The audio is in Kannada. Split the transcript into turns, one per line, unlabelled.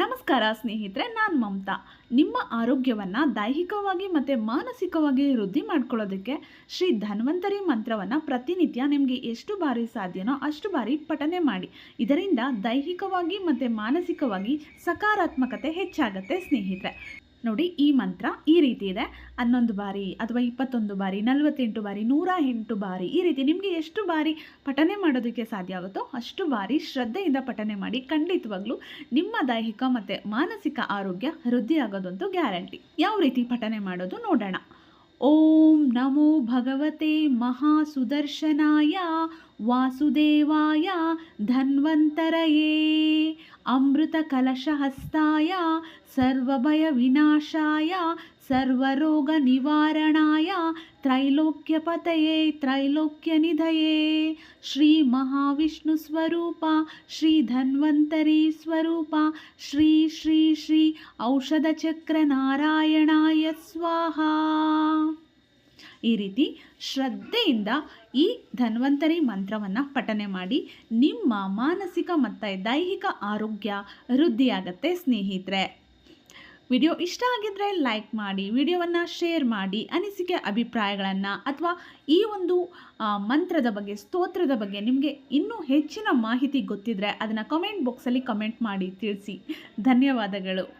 ನಮಸ್ಕಾರ ಸ್ನೇಹಿತರೆ, ನಾನು ಮಮತಾ. ನಿಮ್ಮ ಆರೋಗ್ಯವನ್ನು ದೈಹಿಕವಾಗಿ ಮತ್ತು ಮಾನಸಿಕವಾಗಿ ವೃದ್ಧಿ ಮಾಡ್ಕೊಳ್ಳೋದಕ್ಕೆ ಶ್ರೀ ಧನ್ವಂತರಿ ಮಂತ್ರವನ್ನು ಪ್ರತಿನಿತ್ಯ ನಿಮಗೆ ಎಷ್ಟು ಬಾರಿ ಸಾಧ್ಯನೋ ಅಷ್ಟು ಬಾರಿ ಪಠನೆ ಮಾಡಿ. ಇದರಿಂದ ದೈಹಿಕವಾಗಿ ಮತ್ತು ಮಾನಸಿಕವಾಗಿ ಸಕಾರಾತ್ಮಕತೆ ಹೆಚ್ಚಾಗತ್ತೆ ಸ್ನೇಹಿತರೆ. ನೋಡಿ, ಈ ಮಂತ್ರ ಈ ರೀತಿ ಇದೆ. ಹನ್ನೊಂದು ಬಾರಿ ಅಥವಾ ಇಪ್ಪತ್ತೊಂದು ಬಾರಿ, ನಲವತ್ತೆಂಟು ಬಾರಿ, ನೂರ ಎಂಟು ಬಾರಿ ಈ ರೀತಿ ನಿಮಗೆ ಎಷ್ಟು ಬಾರಿ ಪಠನೆ ಮಾಡೋದಕ್ಕೆ ಸಾಧ್ಯ ಆಗುತ್ತೋ ಅಷ್ಟು ಬಾರಿ ಶ್ರದ್ಧೆಯಿಂದ ಪಠನೆ ಮಾಡಿ ಖಂಡಿತವಾಗ್ಲೂ ನಿಮ್ಮ ದೈಹಿಕ ಮತ್ತು ಮಾನಸಿಕ ಆರೋಗ್ಯ ವೃದ್ಧಿಯಾಗೋದಂತೂ ಗ್ಯಾರಂಟಿ. ಯಾವ ರೀತಿ ಪಠನೆ ಮಾಡೋದು ನೋಡೋಣ. ॐ नमो भगवते महासुदर्शनाय, वासुदेवाय, धन्वन्तरये, अमृतकलशहस्ताय, सर्वभयविनाशाय, सर्वरोगनिवारणाय, त्रैलोक्यपतये, त्रैलोक्यनिधये, श्रीमहाविष्णुस्वरूपा श्रीधन्वन्तरी स्वरूपा श्री श्री श्री ಶ್ರೀ ಶ್ರೀ ಶ್ರೀ ಔಷಧಚಕ್ರ ನಾರಾಯಣಾಯ ಸ್ವಾಹ. ಈ ರೀತಿ ಶ್ರದ್ಧೆಯಿಂದ ಈ ಧನ್ವಂತರಿ ಮಂತ್ರವನ್ನು ಪಠನೆ ಮಾಡಿ ನಿಮ್ಮ ಮಾನಸಿಕ ಮತ್ತು ದೈಹಿಕ ಆರೋಗ್ಯ ವೃದ್ಧಿಯಾಗತ್ತೆ ಸ್ನೇಹಿತರೆ. ವಿಡಿಯೋ ಇಷ್ಟ ಆಗಿದ್ದರೆ ಲೈಕ್ ಮಾಡಿ, ವಿಡಿಯೋವನ್ನು ಶೇರ್ ಮಾಡಿ, ಅನಿಸಿಕೆ ಅಭಿಪ್ರಾಯಗಳನ್ನು ಅಥವಾ ಈ ಒಂದು ಮಂತ್ರದ ಬಗ್ಗೆ, ಸ್ತೋತ್ರದ ಬಗ್ಗೆ ನಿಮಗೆ ಇನ್ನೂ ಹೆಚ್ಚಿನ ಮಾಹಿತಿ ಗೊತ್ತಿದ್ದರೆ ಅದನ್ನು ಕಮೆಂಟ್ ಬಾಕ್ಸಲ್ಲಿ ಕಮೆಂಟ್ ಮಾಡಿ ತಿಳಿಸಿ. ಧನ್ಯವಾದಗಳು.